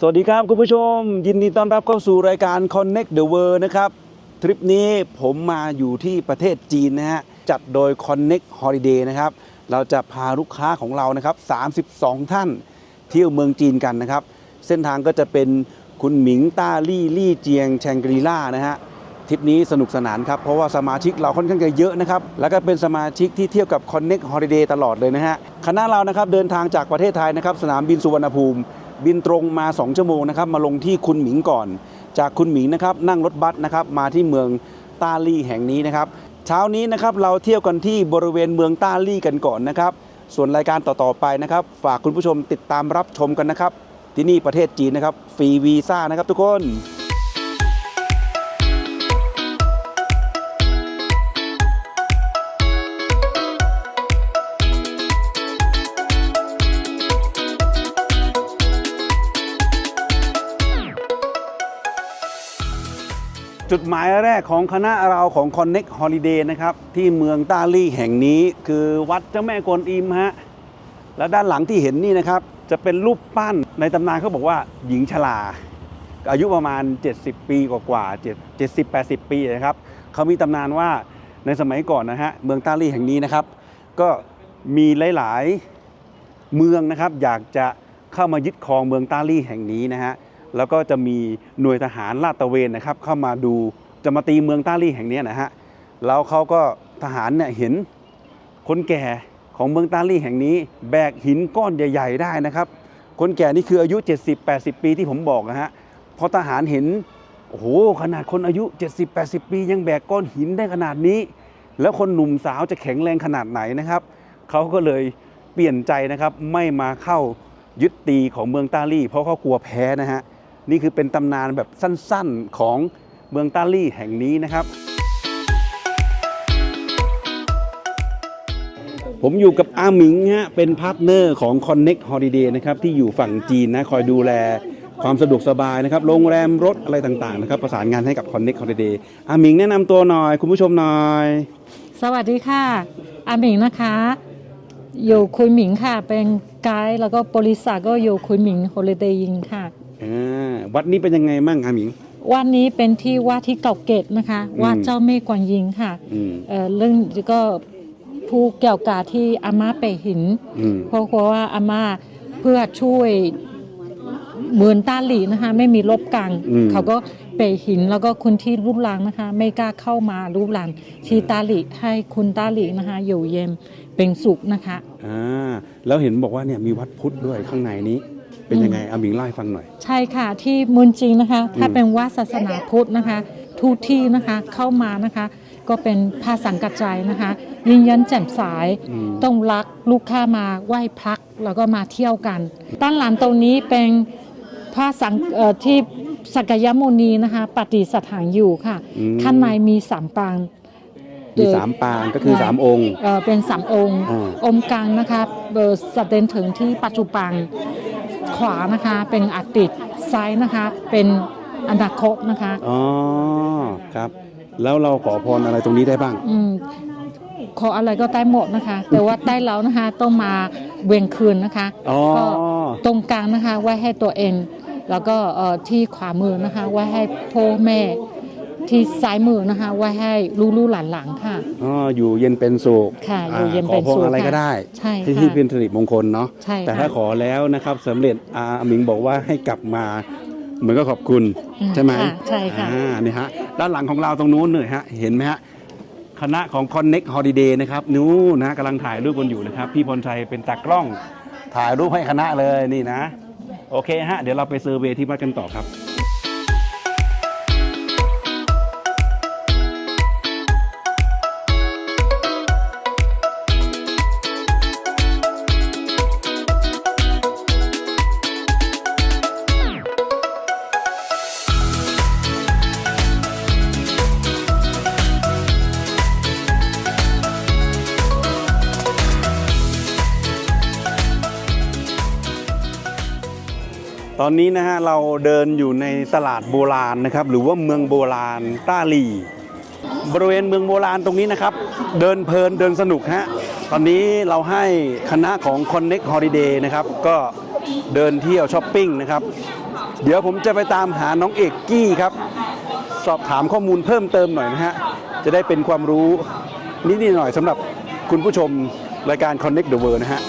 สวัสดีครับคุณผู้ชม ยินดีต้อนรับเข้าสู่รายการ Connect the World นะครับ ทริปนี้ผมมาอยู่ที่ประเทศจีนนะฮะ จัดโดย Connect Holiday นะครับ เราจะพาลูกค้าของเรานะครับ 32 ท่านเที่ยวเมืองจีนกันนะครับ เส้นทางก็จะเป็นคุณหมิงต้าลี่ลี่เจียงแชงกรีล่านะฮะทริปนี้สนุกสนานครับ เพราะว่าสมาชิกเราค่อนข้างจะเยอะนะครับ แล้วก็เป็นสมาชิกที่เที่ยวกับ Connect Holiday ตลอดเลยนะฮะคณะเรานะครับเดินทางจากประเทศไทยนะครับสนามบินสุวรรณภูมิ บินตรงมา 2 ชั่วโมงนะครับมาลงที่คุณหมิงก่อน จากคุณหมิงนะครับนั่งรถบัสนะครับมาที่เมืองต้าลี่แห่งนี้นะครับ เช้านี้นะครับเราเที่ยวกันที่บริเวณเมืองต้าลี่กันก่อนนะครับ ส่วนรายการต่อๆไปนะครับ ฝากคุณผู้ชมติดตามรับชมกันนะครับ ที่นี่ประเทศจีนนะครับฟรีวีซ่านะครับทุกคน จุดหมายแรกของคณะเราของ Connect Holiday นะครับ ที่เมืองต้าลี่แห่งนี้คือวัดเจ้าแม่กวนอิมฮะ แล้วด้านหลังที่เห็นนี่นะครับ จะเป็นรูปปั้นในตำนานเขาบอกว่าหญิงชราอายุประมาณ 70 ปีกว่าๆ70 80 ปีนะครับเขามีตำนานว่าในสมัยก่อนนะฮะเมืองต้าลี่แห่งนี้นะครับ ก็มีหลาย ๆ เมืองนะครับ อยากจะเข้ามายึดครองเมืองต้าลี่แห่งนี้นะฮะ แล้วก็จะมีหน่วยทหารลาดตระเวนนะครับเข้ามาดูจะมาตีเมืองต้าลี่แห่งนี้นะฮะแล้วเขาก็ทหารเนี่ยเห็นคนแก่ของเมืองต้าลี่แห่งนี้ แบกหินก้อนใหญ่ ๆ ได้นะครับ คนแก่นี่คืออายุ 70-80 ปีที่ผมบอกนะฮะพอทหารเห็นโอ้โหขนาดคนอายุ 70-80 ปียังแบกก้อนหินได้ขนาดนี้ แล้วคนหนุ่มสาวจะแข็งแรงขนาดไหนนะครับเขาก็เลยเปลี่ยนใจนะครับไม่มาเข้ายึดตีของเมืองต้าลี่ เพราะเขากลัวแพ้นะฮะ นี่คือเป็นตำนานแบบสั้นๆของเมืองต้าลี่แห่งนี้นะครับ ผมอยู่กับอาหมิงฮะเป็นพาร์ทเนอร์ของ Connect Holiday นะครับที่อยู่ฝั่งจีนนะคอยดูแลความสะดวกสบายนะครับโรงแรมรถอะไรต่างๆนะครับประสานงานให้กับ Connect Holiday อาหมิงแนะนำตัวหน่อย คุณผู้ชมหน่อย สวัสดีค่ะ อาหมิงนะคะ อยู่คุยหมิงค่ะ เป็นไกด์แล้วก็บริษัทก็อยู่คุยหมิงโฮลิเดย์ยิงค่ะ อ่า วัดนี้เป็นยังไงมั่งอาหมิง วันนี้เป็นที่ว่าที่เก่าเกตนะคะอืมว่าเจ้าแม่กวนยิงค่ะอืม เอ่อเรื่องก็ผู้เกี่ยวกับที่อาม่าไปหิน อืม เพราะว่าอาม่าเพื่อช่วยเมืองต้าหลีนะคะ ไม่มีลบกังอืม เขาก็ไปหินแล้วก็คนที่รูปหลังนะคะ ไม่กล้าเข้ามารูปหลังที่ต้าหลีให้คุณต้าหลีนะคะ อยู่เย็นเป็นสุขนะคะ อ่าแล้วเห็นบอกว่าเนี่ยมีวัดพุทธด้วยข้างในนี้ เป็นยังไงอาหมิงเล่าให้ฟังหน่อย ใช่ค่ะที่เมืองจริงนะคะ ถ้าอืมเป็นว่าศาสนาพุทธนะคะ ทุกที่นะคะเข้ามานะคะ ก็เป็นภาสังกัจจายนะคะยืนยันแจ่มใสายอืม ต้องรักลูกค้ามาไหว้พักแล้วก็มาเที่ยวกันด้านหลังตรงนี้เป็นพระสังเอ่อที่สักยมุนีนะคะปฏิสถานอยู่ค่ะ อืมข้างในมีสามปาง มีสามปางก็คือสามองค์ เอ่อเป็นสามองค์ อ่า องค์กลางนะคะเอ่อแสดงถึงที่ปัจจุบัน ขวานะคะเป็นอดีตซ้ายนะคะเป็นอนาคตนะคะอ๋อครับ แล้วเราขอพรอะไรตรงนี้ได้บ้าง อืมขออะไรก็ได้หมดนะคะ แต่ว่าได้แล้วนะคะต้องมาเวียงคืนนะคะอ๋อ ก็ตรงกลางนะคะไว้ให้ตัวเอง แล้วก็เอ่อที่ขวามือนะคะไว้ให้พ่อแม่ ที่ซ้ายมือนะคะ ไว้ให้ลูกๆหลานๆค่ะ อ๋ออยู่เย็นเป็นสุขค่ะอยู่เย็นเป็นขอพสุรขอะไรก็ค่ะได้ใช่ที่ค่ะที่เป็นสิริมงคลเนาะใช่แต่ค่ะถ้าขอแล้วนะครับสำเร็จอาหมิงบอกว่าให้กลับมาเหมือนก็ขอบคุณอืมใช่ไหมค่ะใช่ค่ะอ่านี่ฮะด้านหลังของเราตรงนู้นหน่อยฮะเห็นไหมฮะคณะของ Connect Holiday นะครับนู้นนะกำลังถ่ายรูปกันอยู่นะครับ พี่พรชัยเป็นตากล้องถ่ายรูปให้คณะเลยนี่นะ โอเคฮะ เดี๋ยวเราไปเซอร์เวย์ที่วัดกันต่อครับ อนนี้นะฮะเราเดินอยู่ในตลาดโบราณนะครับ หรือว่าเมืองโบราณต้าหลีบริเวณเมืองโบราณตรงนี้นะครับ เดินเพลินเดินสนุกฮะตอนนี้เราให้คณะของ Connect Holiday นะครับ ก็เดินเที่ยวช้อปปิ้งนะครับ เดี๋ยวผมจะไปตามหาน้องเอกกี้ครับ สอบถามข้อมูลเพิ่มเติมหน่อยนะฮะ จะได้เป็นความรู้นิดๆหน่อยสำหรับคุณผู้ชมรายการ Connect the World นะฮะ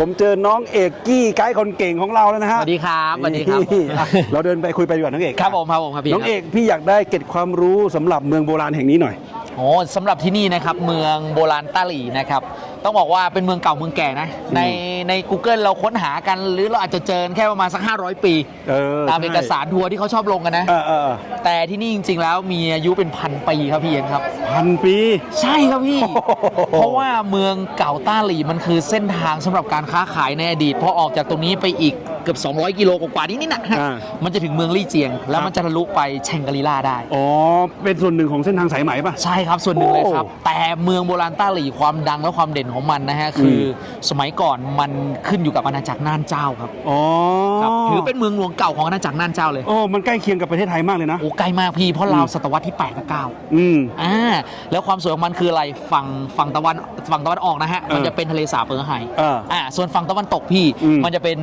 ผมเจอน้องเอกกี้ไกด์คนเก่งของเราแล้วนะสฮะวัสดีครับสวัสดีครับ นี่อะเราเดินไปคุยไปดีกว่าน้องเอกครับผมครับผมครับพี่น้องเอกพี่อยากได้เกร็ดความรู้สำหรับเมืองโบราณแห่งนี้หน่อย โอ้สำหรับที่นี่นะครับเมืองโบราณต้าหลีนะครับ ต้องบอกว่าเป็นเมืองเก่าเมืองแก่นะ ในใน Google เราค้นหากันหรือเราอาจจะเจอแค่ประมาณสัก 500 ปี เออตามเอกสารทัวร์ที่เขาชอบลงกันนะ เออเออเออแต่ที่นี่จริง ๆ แล้วมีอายุเป็นพันปีครับพี่เอ็นครับ พันปี ใช่ครับพี่โอ้โหเพราะว่าเมืองเก่าต้าหลีมันคือเส้นทางสำหรับการค้าขายในอดีตพอออกจากตรงนี้ไปอีกเกือบ 200 กิโลกว่าๆนี้นี่นะอ่ามันจะถึงเมืองลี่เจียง แล้วมันจะทะลุไปเชงกรีลาได้ อ๋อ เป็นส่วนหนึ่งของเส้นทางสายไหมป่ะ ใช่ครับส่วนหนึ่งเลยครับโอ้แต่เมืองโบราณต้าหลี่ความดังและความเด่นของมันนะฮะคืออสมัยก่อนมันขึ้นอยู่กับอาณาจักรน่านเจ้าครับอ๋อครับถือเป็นเมืองหลวงเก่าของอาณาจักรน่านเจ้าเลยโอ้มันใกล้เคียงกับประเทศไทยมากเลยนะ โอ้ใกล้มากพี่เพราะราวอืมศตวรรษที่8กับ9 อืม อ่าแล้วความสวยของมันคืออะไรฝั่งฝั่งตะวันฝั่งตะวันออกนะฮะเออมันจะเป็นทะเลสาบเปอร์ไฮเอออ่าส่วนฝั่งตะวันตกพี่อืม มันจะเป็น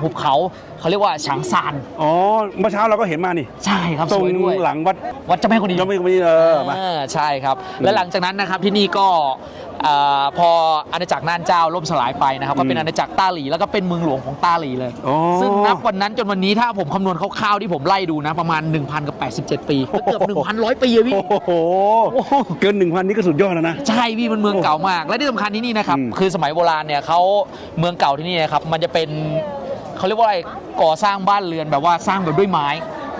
หุบเขาเขาเรียกว่าฉางซานอ๋อเมื่อเช้าเราก็เห็นมานี่ใช่ครับตรสงวยด้วยหลังวัดวัดเจ้าแม่กุนียังไม่ไม่เออมา เออใช่ครับ และหลังจากนั้นนะครับที่นี่ก็เอ่อพออาณาจักรน่านเจ้าล่มสลายไปนะครับก็เป็นอืมอาณาจักรต้าหลีแล้วก็เป็นเมืองหลวงของต้าหลีเลยอ๋อซึ่งนับวันนั้นจนวันนี้ถ้าผมคำนวณคร่าวๆที่ผมไล่ดูนะประมาณ 1,000กับ87 ปีก็เกือบ1,100 ปีอะพี่ โอ้โห โอ้โห เกินหนึ่งพันนี่ก็สุดยอดแล้วนะ ใช่พี่มันเมืองเก่ามาก และที่สำคัญที่นี่นะครับ อืมคือสมัยโบราณเนี่ยเขาเมืองเก่าที่นี่นะครับมันจะเป็นเขาเรียกว่าอะไรก่อสร้างบ้านเรือนแบบว่าสร้างแบบด้วยไม้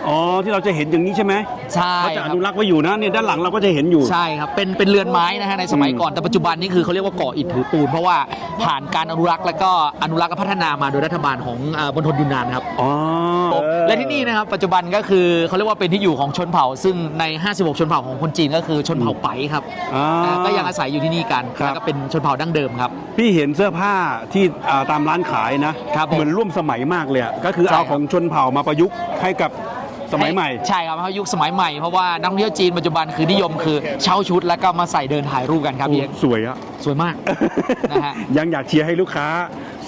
อ๋อที่เราจะเห็นอย่างนี้ใช่ไหมใช่เขาจะคอรับนุรักษ์ไว้อยู่นะเนี่ยด้านหลังเราก็จะเห็นอยู่ใช่ครับเป็นเป็นเรือนไม้นะฮะในสมัยอืมก่อนแต่ปัจจุบันนี่คือเขาเรียกว่าก่ออิฐถือปูน เพราะว่าผ่านการอนุรักษ์และก็อนุรักษ์และพัฒนามาโดยรัฐบาลของอ่าบนทนยูนนานครับอ๋อและที่นี่นะครับปัจจุบันก็คือเขาเรียกว่าเป็นที่อยู่ของชนเผ่า ซึ่งใน 56 ชนเผ่าของคนจีนก็คือชนเผ่าไปครับอ่าอ่าก็ยังอาศัยอยู่ที่นี่กันครับแล้วก็เป็นชนเผ่าดั้งเดิมครับ พี่เห็นเสื้อผ้าที่อ่าตามร้านขายนะครับผมเหมือนร่วมสมัยมากเลยอะก็คือใช่เอาครับของชนเผ่ามาประยุกต์ให้กับ สมัยใหม่ ใช่ครับเพราะยุคสมัยใหม่เพราะว่านักท่องเที่ยวจีนปัจจุบันคือนิยมคือเช่าชุดแล้วก็มาใส่เดินถ่ายรูปกันครับพี่เอกโอ้สวยอะสวยมากนะฮะยังอยากเชียร์ให้ลูกค้า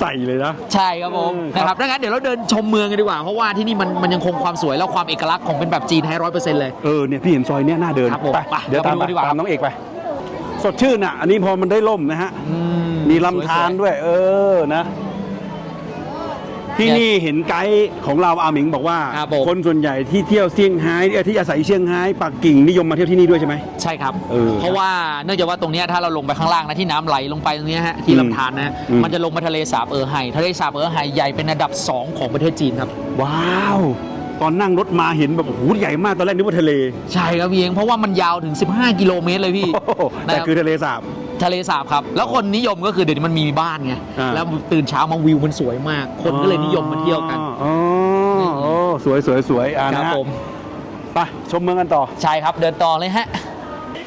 ใส่เลยนะ ใช่ครับผมเออครับนะครับดังนั้นเดี๋ยวเราเดินชมเมืองกันดีกว่า เพราะว่าที่นี่มันมันยังคงความสวยและความเอกลักษณ์ของเป็นแบบจีนให้ร้อยเปอร์เซ็นต์เลย เออเนี่ยพี่เห็นซอยเนี้ยน่าเดินครับผมไปไปเดี๋ยวตามเราไปดูดีกว่าตามน้องเอกไป สดชื่นอะ อันนี้พอมันได้ล่มนะฮะอืมีลำธารด้วย เออนะ ที่นี่เห็นไกด์ของเราอาหมิงบอกว่า ครับผม คนส่วนใหญ่ที่เที่ยวเซี่ยงไฮ้เอ่อที่อาศัยเซี่ยงไฮ้ปักกิ่งนิยมมาเที่ยวที่นี่ด้วยใช่ไหม ใช่ครับ เออเพราะว่าเนื่องจากว่าตรงเนี้ยถ้าเราลงไปข้างล่างนะที่น้ำไหลลงไปตรงเนี้ยฮะที่อืมลำธารนะอืม มันจะลงมาทะเลสาบเออไฮทะเลสาบเออไฮใหญ่เป็นอันดับ2ของประเทศจีนครับ ว้าว ตอนนั่งรถมาเห็นแบบโอ้โหใหญ่มากตอนแรกนึกว่าทะเลใช่ครับพี่เองเพราะว่ามันยาวถึง 15 กิโลเมตรเลยพี่โอ้โหแต่นะครับคือทะเลสาบ ทะเลสาบครับ แล้วคนนิยมก็คือเดี๋ยวนี้มันมีบ้านไงอ่า แล้วตื่นเช้ามาวิวมันสวยมาก คนก็เลยนิยมมาเที่ยวกัน อ๋ออ๋อสวยสวยสวยอ่าครันะบฮะผมไปชมเมืองกันต่อ ใช่ครับเดินต่อเลยฮะ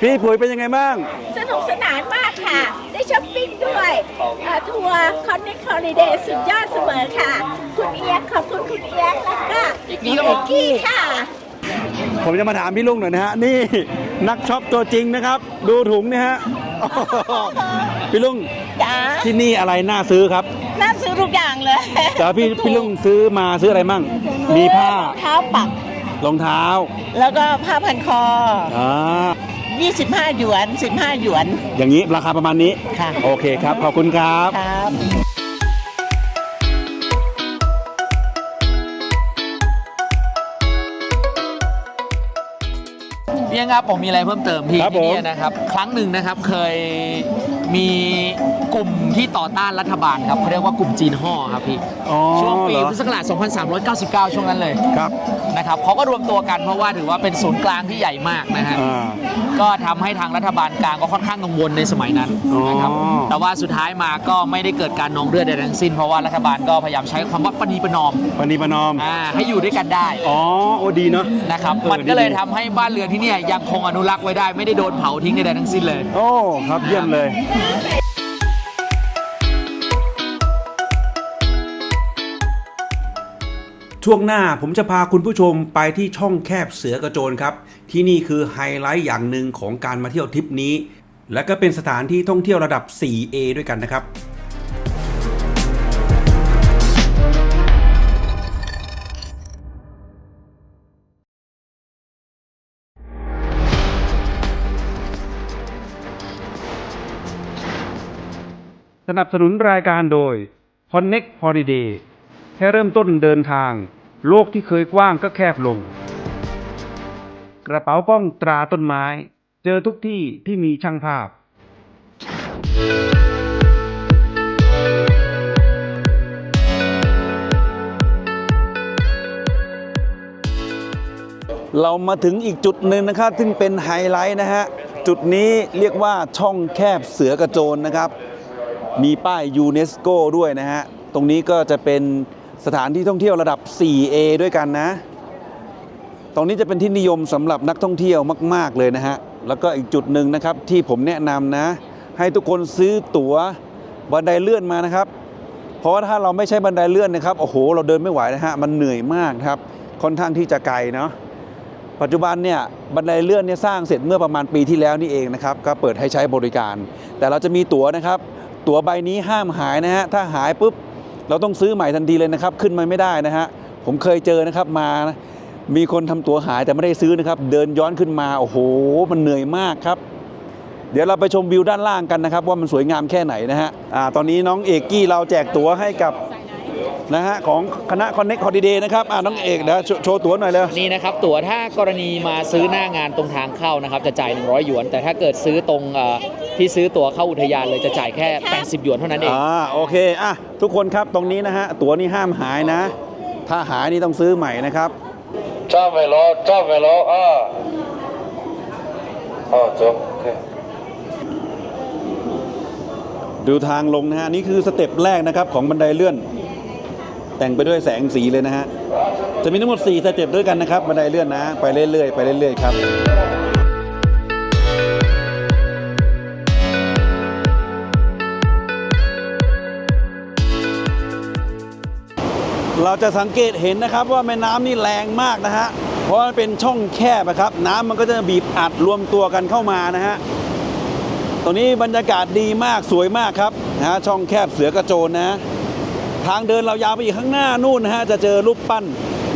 พี่ปุ๋ยเป็นยังไงบ้าง สนุกสนานมากค่ะ ได้ช้อปปิ้งด้วยอ่าทัวร์คอนเนคฮอลิเดย์สุดยอดเสมอค่ะ คุณเอียกขอบคุณคุณเอียกแล้วก็เอกกี้ครับเอกกี้ค่ะ ผมจะมาถามพี่ลุงหน่อยนะฮะ นี่นักช็อปตัวจริงนะครับ ดูถุงเนี่ยฮะ พี่ลุงจ้าที่นี่อะไรน่าซื้อครับ น่าซื้อทุกอย่างเลยแต่พี่พี่ลุงซื้อมาซื้ออะไรมั่ง มีผ้า เท้าปัก รองเท้า แล้วก็ผ้าพันคออ่า25 หยวน 15 หยวน อย่างนี้ราคาประมาณนี้ ค่ะ โอเคครับ ขอบคุณครับ ครับ ยังครับผมมีอะไรเพิ่มเติมพี่ครับที่นี่ผมนะครับ ครั้งหนึ่งนะครับเคย มีกลุ่มที่ต่อต้านรัฐบาลครับเขาเรียกว่ากลุ่มจีนห่อครับพี่อ๋อช่วงปีเหรอ พุทธศักราช2399 ช่วงนั้นเลยครับนะครับเขาก็รวมตัวกันเพราะว่าถือว่าเป็นศูนย์กลางที่ใหญ่มากนะฮะ อ่า ก็ทำให้ทางรัฐบาลกลางก็ค่อนข้างกังวลในสมัยนั้นอ๋อนะครับแต่ว่าสุดท้ายมาก็ไม่ได้เกิดการนองเลือดใดทั้งสิ้น เพราะว่ารัฐบาลก็พยายามใช้คำว่าปณีประนอมปณีประนอม อ่าให้อยู่ด้วยกันได้อ๋อ โอ้ดีเนาะนะครับเออมันก็เลยดีๆทำให้บ้านเรือนที่เนี่ยยังคงอนุรักษ์ไว้ได้ ไม่ได้โดนเผาทิ้งใดๆทั้งสิ้นเลย โอ้ ครับ เยี่ยมเลยช่วงหน้าผมจะพาคุณผู้ชมไปที่ช่องแคบเสือกระโจนครับ ที่นี่คือไฮไลท์อย่างหนึ่งของการมาเที่ยวทริปนี้ และก็เป็นสถานที่ท่องเที่ยวระดับ 4A ด้วยกันนะครับ สนับสนุนรายการโดย Connect Holiday แค่เริ่มต้นเดินทาง โลกที่เคยกว้างก็แคบลง กระเป๋าป้องตราต้นไม้ เจอทุกที่ที่มีช่างภาพ เรามาถึงอีกจุดหนึ่งนะครับ ซึ่งเป็นไฮไลท์นะฮะ จุดนี้เรียกว่าช่องแคบเสือกระโจนนะครับ มีป้ายยูเนสโกด้วยนะฮะ ตรงนี้ก็จะเป็นสถานที่ท่องเที่ยวระดับ 4A ด้วยกันนะ ตรงนี้จะเป็นที่นิยมสำหรับนักท่องเที่ยวมาก ๆ เลยนะฮะ แล้วก็อีกจุดหนึ่งนะครับที่ผมแนะนำนะ ให้ทุกคนซื้อตั๋วบันไดเลื่อนมานะครับ เพราะว่าถ้าเราไม่ใช้บันไดเลื่อนนะครับ โอ้โห เราเดินไม่ไหวนะฮะ มันเหนื่อยมากครับ ค่อนข้างที่จะไกลเนาะ ปัจจุบันเนี่ยบันไดเลื่อนเนี่ยสร้างเสร็จเมื่อประมาณปีที่แล้วนี่เองนะครับ ก็เปิดให้ใช้บริการ แต่เราจะมีตั๋วนะครับ ตั๋วใบนี้ห้ามหายนะฮะถ้าหายปุ๊บเราต้องซื้อใหม่ทันทีเลยนะครับ ขึ้นมาไม่ได้นะฮะผมเคยเจอนะครับมามีคนทำตั๋วหายแต่ไม่ได้ซื้อนะครับ เดินย้อนขึ้นมาโอ้โห มันเหนื่อยมากครับ เดี๋ยวเราไปชมวิวด้านล่างกันนะครับ ว่ามันสวยงามแค่ไหนนะฮะอ่าตอนนี้น้องเอกกี้เราแจกตั๋วให้กับ นะฮะของคณะคอนเน็กค Holiday นะครับอ่าน้องเอกเดี๋วโชว์โชว์ตั๋วหน่อยเลย นี่นะครับ ตั๋วถ้ากรณีมาซื้อหน้างานตรงทางเข้านะครับ จะจ่าย 100 หยวน แต่ถ้าเกิดซื้อตรงที่ซื้อตั๋วเข้าอุทยานเลยจะจ่ายแค่ 80 หยวนเท่านั้นเอง อ่าโอเคอะทุกคนครับตรงนี้นะฮะตั๋วนี่ห้ามหายนะ ถ้าหายนี่ต้องซื้อใหม่นะครับเจำไว้แล้วจำไว้แล้วอ่าจบโอเคดูทางลงนะฮะนี่คือสเต็ปแรกนะครับของบันไดเลื่อน แต่งไปด้วยแสงสีเลยนะฮะ จะมีทั้งหมด 4 สเต็ปด้วยกันนะครับบันไดเลื่อนนะ ไปเรื่อยๆ ไปเรื่อยๆ ครับเราจะสังเกตเห็นนะครับว่าแม่น้ำนี่แรงมากนะฮะ เพราะมันเป็นช่องแคบนะครับ น้ำมันก็จะบีบอัดรวมตัวกันเข้ามานะฮะ ตรงนี้บรรยากาศดีมากสวยมากครับนะฮะช่องแคบเสือกระโจนนะ ทางเดินเรายาวไปอีกข้างหน้านู่นนะฮะจะเจอรูปปั้น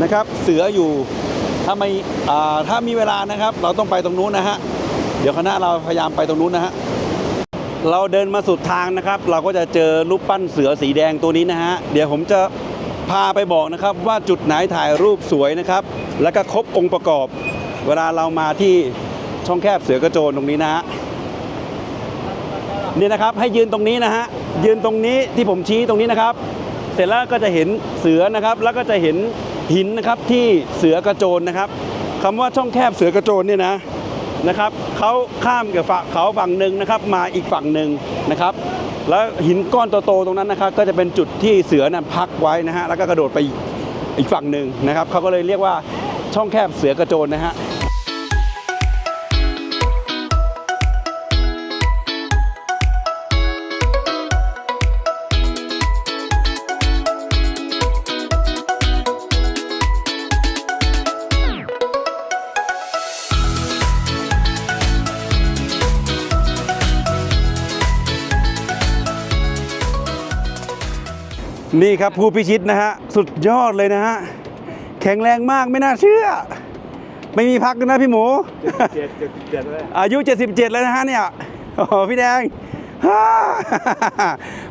นะครับ เสืออยู่ถ้าไม่ถ้ามีเวลานะครับ เราต้องไปตรงนู้นนะฮะเดี๋ยวคณะเราพยายามไปตรงนู้นนะฮะเราเดินมาสุดทางนะครับ เราก็จะเจอรูปปั้นเสือสีแดงตัวนี้นะฮะเดี๋ยวผมจะพาไปบอกนะครับ ว่าจุดไหนถ่ายรูปสวยนะครับ แล้วก็ครบองค์ประกอบ เวลาเรามาที่ช่องแคบเสือกระโจนตรงนี้นะฮะนี่นะครับให้ยืนตรงนี้นะฮะยืนตรงนี้ที่ผมชี้ตรงนี้นะครับ เสร็จแล้วก็จะเห็นเสือนะครับ แล้วก็จะเห็นหินนะครับที่เสือกระโจนนะครับคำว่าช่องแคบเสือกระโจนเนี่ยนะนะครับเขาข้ามกับฝั่งเขาฝั่งหนึ่งนะครับมาอีกฝั่งหนึ่งนะครับ แล้วหินก้อนโตๆตรงนั้นนะครับ ก็จะเป็นจุดที่เสือนะพักไว้นะฮะแล้วก็กระโดดไปอีกฝั่งหนึ่งนะครับเขาก็เลยเรียกว่าช่องแคบเสือกระโจนนะฮะ นี่ครับผู้พิชิตนะฮะ สุดยอดเลยนะฮะ แข็งแรงมากไม่น่าเชื่อ ไม่มีพักนะพี่หมูอายุ 77 แล้วนะฮะเนี่ยโอ้โหพี่แดงฮ่า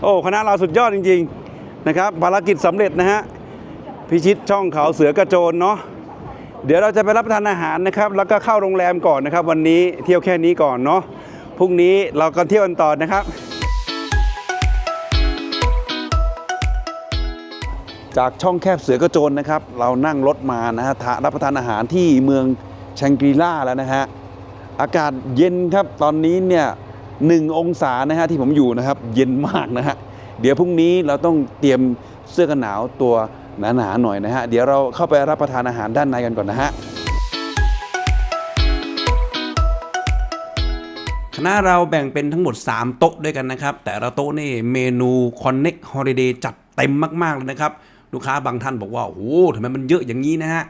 โอ้คณะเราสุดยอดจริง ๆ นะครับภารกิจสำเร็จนะฮะ พิชิตช่องเขาเสือกระโจนเนาะเดี๋ยวเราจะไปรับประทานอาหารนะครับ แล้วก็เข้าโรงแรมก่อนนะครับ วันนี้เที่ยวแค่นี้ก่อนเนาะพรุ่งนี้เราก็เที่ยวกันต่อนะครับ จากช่องแคบเสือกระโจนนะครับ เรานั่งรถมานะฮะรับประทานอาหารที่เมืองแชงกรีล่าแล้วนะฮะอากาศเย็นครับตอนนี้เนี่ยหนึ่งองศานะฮะที่ผมอยู่นะครับ เย็นมากนะฮะเดี๋ยวพรุ่งนี้เราต้องเตรียมเสื้อกันหนาวตัวหนาๆหน่อยนะฮะเดี๋ยวเราเข้าไปรับประทานอาหารด้านในกันก่อนนะฮะคณะเราแบ่งเป็นทั้งหมด 3 โต๊ะด้วยกันนะครับ แต่ละโต๊ะนี่เมนู Connect Holiday จัดเต็มมาก ๆ เลยนะครับ ลูกค้าบางท่านบอกว่า โอ้ทำไมมันเยอะอย่างนี้นะฮะ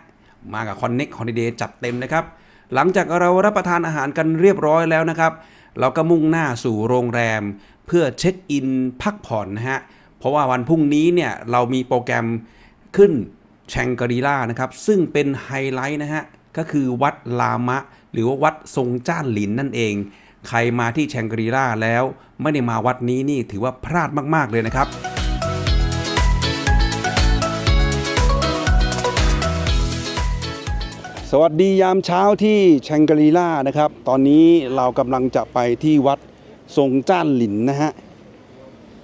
มากับ Connect Holiday จัดเต็มนะครับ หลังจากเรารับประทานอาหารกันเรียบร้อยแล้วนะครับ เราก็มุ่งหน้าสู่โรงแรม เพื่อเช็คอินพักผ่อนนะฮะ เพราะว่าวันพรุ่งนี้เนี่ยเรามีโปรแกรมขึ้นแชงกรีล่านะครับ ซึ่งเป็นไฮไลท์นะฮะ ก็คือวัดลามะ หรือว่าวัดทรงจ้านหลินนั่นเอง ใครมาที่แชงกรีล่าแล้วไม่ได้มาวัดนี้นี่ถือว่าพลาดมาก ๆ เลยนะครับ สวัสดียามเช้าที่แชงกรีล่านะครับ ตอนนี้เรากำลังจะไปที่วัดทรงจ้านหลินนะฮะ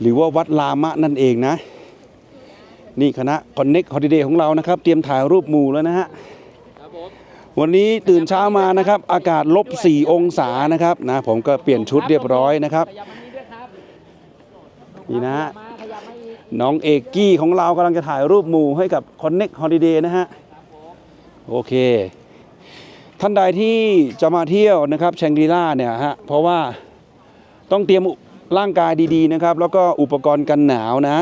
หรือว่าวัดลามะนั่นเองนะ นี่คณะ Connect Holiday ของเรานะครับ เตรียมถ่ายรูปหมู่แล้วนะฮะ วันนี้ตื่นเช้ามานะครับ อากาศลบ 4 องศานะครับนะผมก็เปลี่ยนชุดเรียบร้อยนะครับนี่นะน้องเอกกี้ของเรากำลังจะถ่ายรูปหมู่ให้กับ Connect Holiday นะฮะ โอเค ท่านใดที่จะมาเที่ยวนะครับแชงกรีล่าเนี่ยฮะเพราะว่าต้องเตรียมร่างกายดีๆนะครับ แล้วก็อุปกรณ์กันหนาวนะ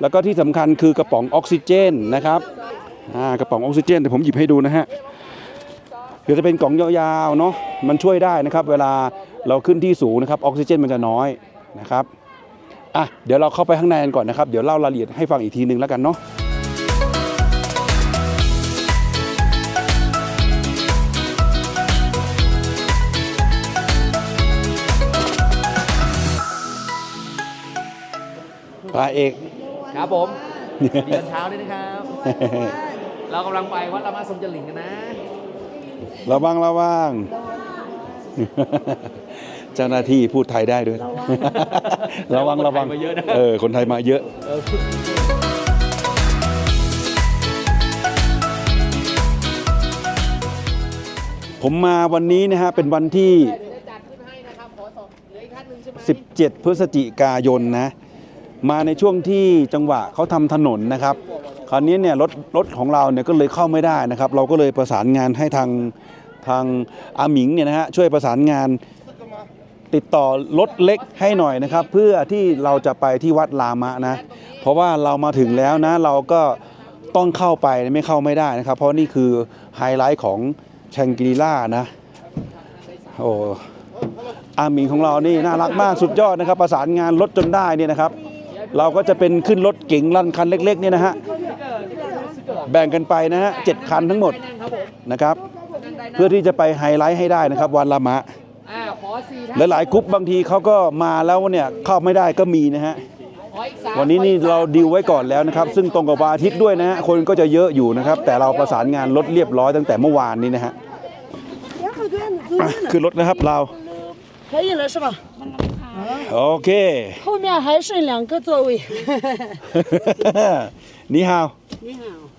แล้วก็ที่สำคัญคือกระป๋องออกซิเจนนะครับอ่ากระป๋องออกซิเจนเดี๋ยวผมหยิบให้ดูนะฮะเดี๋ยวจะเป็นกล่องยาวๆเนาะมันช่วยได้นะครับ เวลาเราขึ้นที่สูงนะครับออกซิเจนมันจะน้อยนะครับอะเดี๋ยวเราเข้าไปข้างในกันก่อนนะครับ เดี๋ยวเล่ารายละเอียดให้ฟังอีกทีนึงแล้วกันเนาะาเอก ครับผมเรียนเช้าด้วยนะครับ เรากำลังไปวัดละมาสมจลิงกันนะระวังระวังเจ้าหน้าที่พูดไทยได้ด้วย ระวังระวังคนไทยมาเยอะนะเออคนไทยมาเยอะผมมาวันนี้นะฮะเป็นวันที่ 17 พฤศจิกายนนะ มาในช่วงที่จังหวะเขาทำถนนนะครับ คราวนี้เนี่ยรถรถของเราเนี่ยก็เลยเข้าไม่ได้นะครับ เราก็เลยประสานงานให้ทางทางอาหมิงเนี่ยนะฮะช่วยประสานงานติดต่อรถเล็กให้หน่อยนะครับ เพื่อที่เราจะไปที่วัดลามะนะ เพราะว่าเรามาถึงแล้วนะเราก็ต้องเข้าไปไม่เข้าไม่ได้นะครับ เพราะนี่คือไฮไลท์ของแชงกรีล่านะโอ้อาหมิงของเรานี่น่ารักมากสุดยอดนะครับ ประสานงานรถจนได้เนี่ยนะครับ เราก็จะเป็นขึ้นรถเก๋งลันคันเล็กๆเนี่ยนะฮะแบ่งกันไปนะฮะเจ็ดคันทั้งหมดนะครับ เพื่อที่จะไปไฮไลท์ให้ได้นะครับวันละมะและหลายกรุ๊ปบางทีเขาก็มาแล้วเนี่ยเข้าไม่ได้ก็มีนะฮะวันนี้นี่เราดีลไว้ก่อนแล้วนะครับ ซึ่งตรงกับวันอาทิตย์ด้วยนะฮะคนก็จะเยอะอยู่นะครับ แต่เราประสานงานรถเรียบร้อยตั้งแต่เมื่อวานนี้นะฮะคือรถนะครับเราใช่เลยใช่ไหม ค 后面还剩两个座位。 นี่ฮาว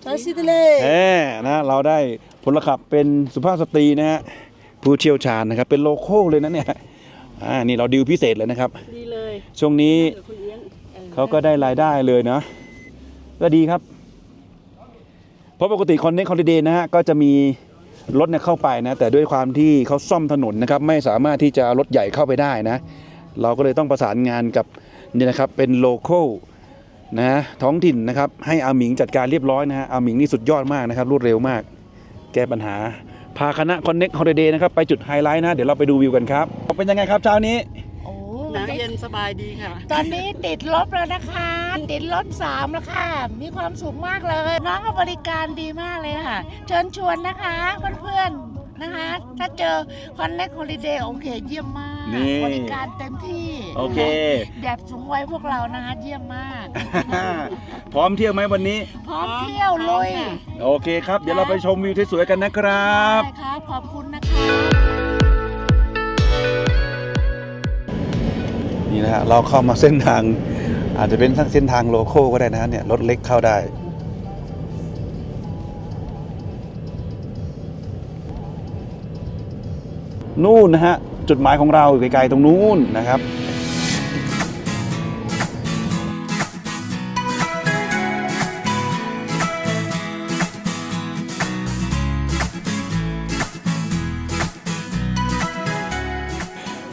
张西的嘞。 แหมนะเราได้พลขับเป็นสุภาพสตรีนะฮะผู้เชี่ยวชาญนะครับ เป็นโลโก้เลยนะเนี่ยอ่านี่เราดิวพิเศษเลยนะครับ ดีเลย ช่วงนี้ คุณเลี้ยงเออ เขาก็ได้รายได้เลยนะ ก็ดีครับ เพราะปกติคอนเนคคอนดิเดนะฮะก็จะมีรถเนี่ยเข้าไปนะ แต่ด้วยความที่เขาซ่อมถนนนะครับ ไม่สามารถที่จะเอารถใหญ่เข้าไปได้นะ เราก็เลยต้องประสานงานกับนี่นะครับเป็นโลโก้นะท้องถิ่นนะครับ ให้อาหมิงจัดการเรียบร้อยนะฮะอาหมิงนี่สุดยอดมากนะครับ รวดเร็วมาก แก้ปัญหา พาคณะ Connect Holiday นะครับไปจุดไฮไลท์นะ เดี๋ยวเราไปดูวิวกันครับ เป็นยังไงครับเช้านี้ โอ้หนังเย็นสบายดีค่ะ ตอนนี้ติดลบแล้วนะคะ ติดลบสามแล้วค่ะ มีความสุขมากเลย น้องก็บริการดีมากเลยค่ะ เชิญชวนนะคะเพื่อนๆนะคะ ถ้าเจอคอนเน็กฮอลิเดย์โอเคเยี่ยมมาก นี่ บริการเต็มที่โอเค แบบสูงวัยพวกเรานะคะเยี่ยมมาก พร้อมเที่ยวไหมวันนี้ พร้อมเที่ยวลุยโอเคครับ เดี๋ยวเราไปชมวิวสวยๆกันนะครับ ได้ครับ ขอบคุณนะคะ นี่นะฮะเราเข้ามาเส้นทาง อาจจะเป็นเส้นทางโลโก้ก็ได้นะฮะเนี่ยรถเล็กเข้าได้ นู่นนะฮะ จุดหมายของเราอยู่ไกลๆตรงนู้นนะครับ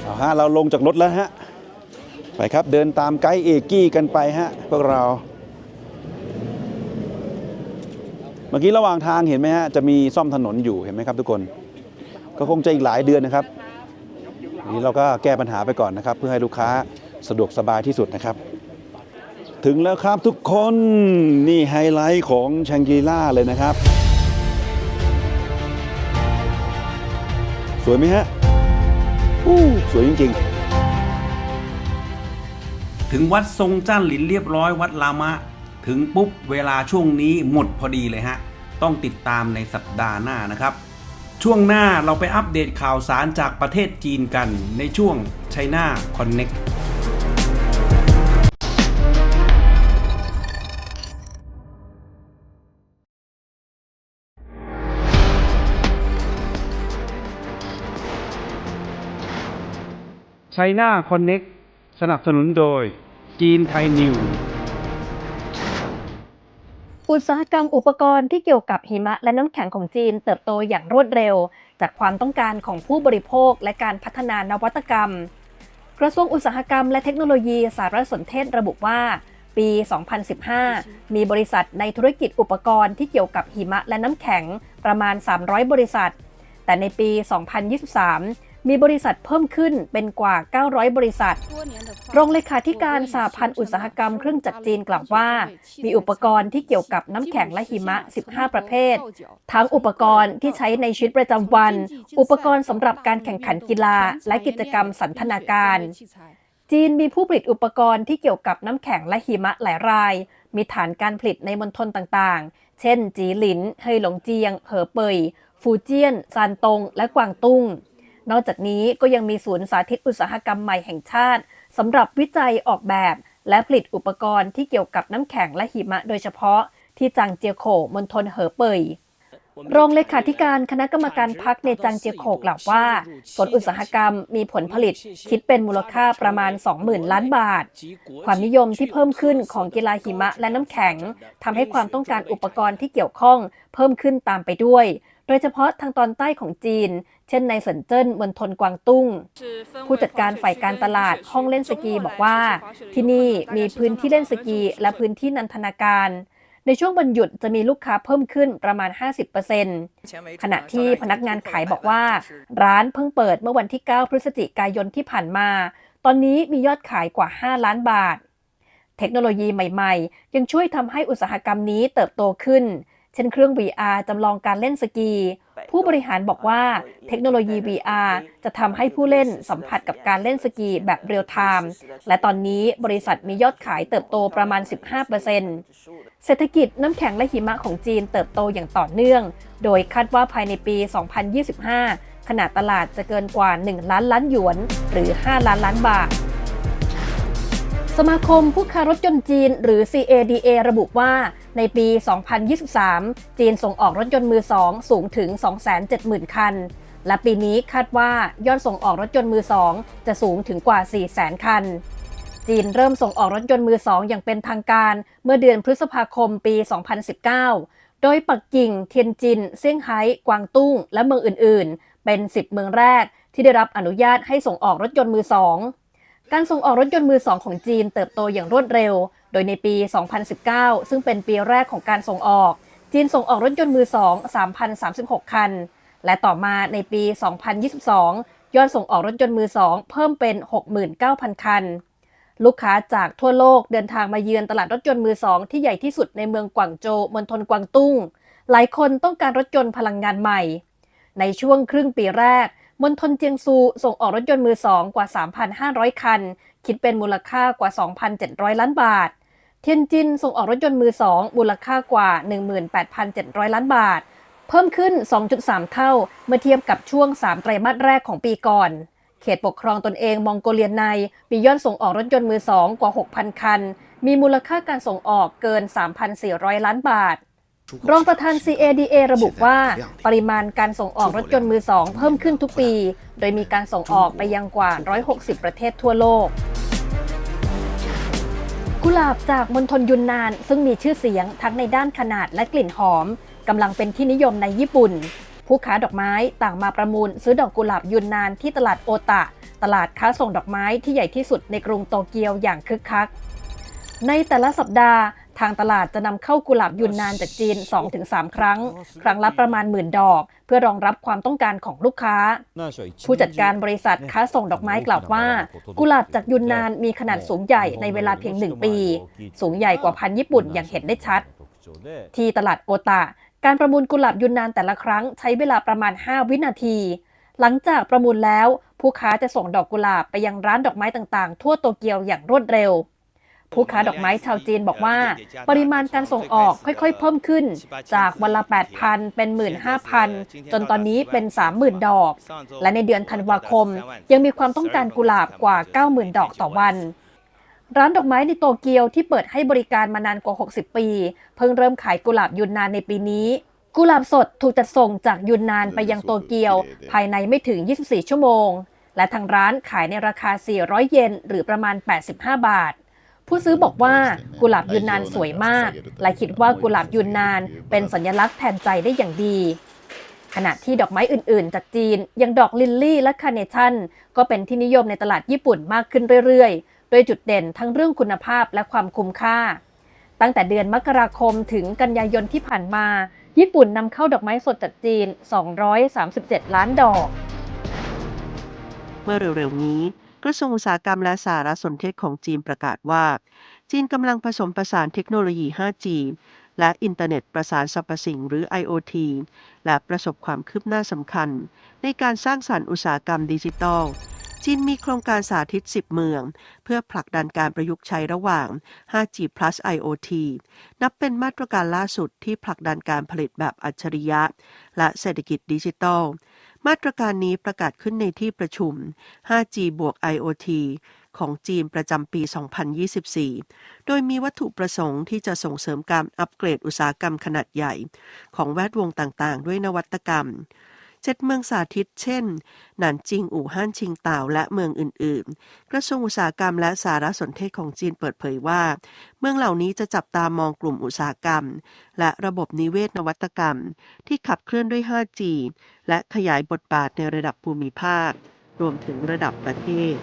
เอาฮะเราลงจากรถแล้วฮะไปครับเดินตามไกด์เอกกี้กันไปฮะพวกเรา เมื่อกี้ระหว่างทางเห็นไหมฮะจะมีซ่อมถนนอยู่เห็นไหมครับทุกคน ก็คงจะอีกหลายเดือนนะครับ นี้เราก็แก้ปัญหาไปก่อนนะครับ เพื่อให้ลูกค้าสะดวกสบายที่สุดนะครับ ถึงแล้วครับทุกคนนี่ไฮไลท์ของแชงกรีล่าเลยนะครับ สวยไหมฮะอู้สวยจริงๆถึงวัดทรงจ้านหลินเรียบร้อยวัดลามะ ถึงปุ๊บเวลาช่วงนี้หมดพอดีเลยฮะ ต้องติดตามในสัปดาห์หน้านะครับ ช่วงหน้าเราไปอัปเดตข่าวสารจากประเทศจีนกันในช่วง China Connect ไชน่าคอนเน็กสนับสนุนโดยจีนไทยนิว อุตสาหกรรมอุปกรณ์ที่เกี่ยวกับหิมะและน้ำแข็งของจีนเติบโตอย่างรวดเร็ว จากความต้องการของผู้บริโภคและการพัฒนานวัตกรรม กระทรวงอุตสาหกรรมและเทคโนโลยีสารสนเทศระบุว่า ปี 2015 มีบริษัทในธุรกิจอุปกรณ์ที่เกี่ยวกับหิมะและน้ำแข็งประมาณ 300 บริษัท แต่ในปี 2023 มีบริษัทเพิ่มขึ้นเป็นกว่า 900 บริษัท รองเลขาธิการสหพันธ์อุตสาหกรรมเครื่องจักรจีนกล่าวว่า มีอุปกรณ์ที่เกี่ยวกับน้ำแข็งและหิมะ 15 ประเภท ทั้งอุปกรณ์ที่ใช้ในชีวิตประจำวัน อุปกรณ์สำหรับการแข่งขันกีฬา และกิจกรรมสันทนาการ จีนมีผู้ผลิตอุปกรณ์ที่เกี่ยวกับน้ำแข็งและหิมะหลายราย มีฐานการผลิตในมณฑลต่างๆ เช่น จีหลิน เฮยหลงเจียง เหอเปย ฟูเจียน ซานตง และกวางตุ้ง นอกจากนี้ก็ยังมีศูนย์สาธิตอุตสาหกรรมใหม่แห่งชาติสำหรับวิจัยออกแบบ และผลิตอุปกรณ์ที่เกี่ยวกับน้ำแข็งและหิมะโดยเฉพาะ ที่จางเจียโขมณฑลเหอเป่ยรองเลขาธิการคณะกรรมการพักในจางเจียโขกล่าวว่าสวนอุตสาหกรรมมีผลผลิตคิดเป็นมูลค่าประมาณ 20,000 ล้านบาท ความนิยมที่เพิ่มขึ้นของกีฬาหิมะและน้ำแข็งทำให้ความต้องการอุปกรณ์ที่เกี่ยวข้องเพิ่มขึ้นตามไปด้วย โดยเฉพาะทางตอนใต้ของจีน เช่นในเซินเจิ้นมณฑลกวางตุ้ง ผู้จัดการฝ่ายการตลาดห้องเล่นสกีบอกว่า ที่นี่มีพื้นที่เล่นสกีและพื้นที่นันทนาการ ในช่วงวันหยุดจะมีลูกค้าเพิ่มขึ้นประมาณ 50%ขณะที่พนักงานขายบอกว่า ร้านเพิ่งเปิดเมื่อวันที่ 9 พฤศจิกายนที่ผ่านมา ตอนนี้มียอดขายกว่า 5 ล้านบาท เทคโนโลยีใหม่ ๆ ยังช่วยทำให้อุตสาหกรรมนี้เติบโตขึ้น เช่นเครื่อง VR จำลองการเล่นสกี ผู้บริหารบอกว่าเทคโนโลยี VR จะทำให้ผู้เล่นสัมผัสกับการเล่นสกีแบบเรียลไทม์และตอนนี้บริษัทมียอดขายเติบโตประมาณ 15%เศรษฐกิจน้ำแข็งและหิมะของจีนเติบโตอย่างต่อเนื่อง โดยคาดว่าภายในปี 2025 ขนาดตลาดจะเกินกว่า 1 ล้านล้านหยวน หรือ 5 ล้านล้านบาทสมาคมผู้ค้ารถยนต์จีนหรือ CADA ระบุว่า ในปี 2023 จีนส่งออกรถยนต์มือสองสูงถึง 270,000 คัน และปีนี้คาดว่ายอดส่งออกรถยนต์มือสองจะสูงถึงกว่า 400,000 คัน จีนเริ่มส่งออกรถยนต์มือสองอย่างเป็นทางการเมื่อเดือนพฤษภาคมปี 2019 โดยปักกิ่ง เทียนจิน เซี่ยงไฮ้ กวางตุ้ง และเมืองอื่น ๆ เป็น 10 เมืองแรกที่ได้รับอนุญาตให้ส่งออกรถยนต์มือสองการส่งออกรถยนต์มือสองของจีนเติบโตอย่างรวดเร็ว โดยในปี 2019 ซึ่งเป็นปีแรกของการส่งออก จีนส่งออกรถยนต์มือสอง3,036 คัน และต่อมาในปี 2022 ยอดส่งออกรถยนต์มือสองเพิ่มเป็น 69,000 คัน ลูกค้าจากทั่วโลกเดินทางมาเยือนตลาดรถยนต์มือสองที่ใหญ่ที่สุดในเมืองกวางโจวมณฑลกวางตุ้ง หลายคนต้องการรถยนต์พลังงานใหม่ ในช่วงครึ่งปีแรกมณฑลเจียงซูส่งออกรถยนต์มือสองกว่า 3,500 คัน คิดเป็นมูลค่ากว่า 2,700 ล้านบาท เทียนจินส่งออกรถยนต์มือสองมูลค่ากว่า 18,700 ล้านบาท เพิ่มขึ้น 2.3 เท่า เมื่อเทียบกับช่วง 3 ไตรมาสแรกของปีก่อน เขตปกครองตนเองมองโกเลียในมียอดส่งออกรถยนต์มือสองกว่า 6,000 คัน มีมูลค่าการส่งออกเกิน 3,400 ล้านบาทรองประธาน CADA ระบุว่า ปริมาณการส่งออกรถยนต์มือสองเพิ่มขึ้นทุกปี โดยมีการส่งออกไปยังกว่า 160 ประเทศทั่วโลก กุหลาบจากมณฑลยุนนาน ซึ่งมีชื่อเสียงทั้งในด้านขนาดและกลิ่นหอมกำลังเป็นที่นิยมในญี่ปุ่น ผู้ค้าดอกไม้ต่างมาประมูลซื้อดอกกุหลาบยุนนานที่ตลาดโอตะ ตลาดค้าส่งดอกไม้ที่ใหญ่ที่สุดในกรุงโตเกียวอย่างคึกคัก ในแต่ละสัปดาห์ ทางตลาดจะนำเข้ากุหลาบยุนนานจากจีน 2-3 ครั้ง ครั้งละประมาณหมื่นดอก เพื่อรองรับความต้องการของลูกค้า ผู้จัดการบริษัทค้าส่งดอกไม้กล่าวว่า กุหลาบจากยุนนานมีขนาดสูงใหญ่ในเวลาเพียงหนึ่งปี สูงใหญ่กว่าพันธุ์ญี่ปุ่นอย่างเห็นได้ชัด ที่ตลาดโอตะ การประมูลกุหลาบยุนนานแต่ละครั้งใช้เวลาประมาณ 5 วินาที หลังจากประมูลแล้ว ผู้ค้าจะส่งดอกกุหลาบไปยังร้านดอกไม้ต่างๆ ทั่วโตเกียวอย่างรวดเร็ว ผู้ค้าดอกไม้ชาวจีนบอกว่า ปริมาณการส่งออกค่อยๆ เพิ่มขึ้น จากวันละ 8,000 เป็น 15,000 จนตอนนี้เป็น 30,000 ดอก และในเดือนธันวาคม ยังมีความต้องการกุหลาบกว่า 90,000 ดอกต่อวัน ร้านดอกไม้ในโตเกียวที่เปิดให้บริการมานานกว่า 60 ปี เพิ่งเริ่มขายกุหลาบยุนนานในปีนี้ กุหลาบสดถูกจัดส่งจากยุนนานไปยังโตเกียว ภายในไม่ถึง 24 ชั่วโมง และทางร้านขายในราคา 400 เยนหรือประมาณ 85 บาท ผู้ซื้อบอกว่ากุหลาบยุนนานสวยมากและคิดว่ากุหลาบยุนนานเป็นสัญลักษณ์แทนใจได้อย่างดี ขณะที่ดอกไม้อื่นๆ จากจีนอย่างดอกลิลลี่และคาร์เนชั่น ก็เป็นที่นิยมในตลาดญี่ปุ่นมากขึ้นเรื่อยๆ โดยจุดเด่นทั้งเรื่องคุณภาพและความคุ้มค่า ตั้งแต่เดือนมกราคมถึงกันยายนที่ผ่านมา ญี่ปุ่นนำเข้าดอกไม้สดจากจีน 237 ล้านดอก เมื่อเร็วๆนี้ กระทรวงอุตสาหกรรมและสารสนเทศของจีนประกาศว่า จีนกำลังผสมผสานเทคโนโลยี 5G และอินเทอร์เน็ตประสานสรรพสิ่งหรือ IoT และประสบความคืบหน้าสำคัญ ในการสร้างสรรค์อุตสาหกรรมดิจิทัล จีนมีโครงการสาธิต 10 เมือง เพื่อผลักดันการประยุกต์ใช้ระหว่าง 5G plus IoT นับเป็นมาตรการล่าสุดที่ผลักดันการผลิตแบบอัจฉริยะ และเศรษฐกิจดิจิทัล มาตรการนี้ประกาศขึ้นในที่ประชุม 5G บวก IoT ของจีนประจำปี 2024 โดยมีวัตถุประสงค์ที่จะส่งเสริมการอัปเกรดอุตสาหกรรมขนาดใหญ่ ของแวดวงต่างๆ ด้วยนวัตกรรม เจ็ดเมืองสาธิต เช่น หนานจิง อู่ฮั่นชิงเต่าและเมืองอื่น ๆ กระทรวงอุตสาหกรรมและสารสนเทศของจีนเปิดเผยว่า เมืองเหล่านี้จะจับตามองกลุ่มอุตสาหกรรม และระบบนิเวศนวัตกรรม ที่ขับเคลื่อนด้วย 5G และขยายบทบาทในระดับภูมิภาค รวมถึงระดับประเทศ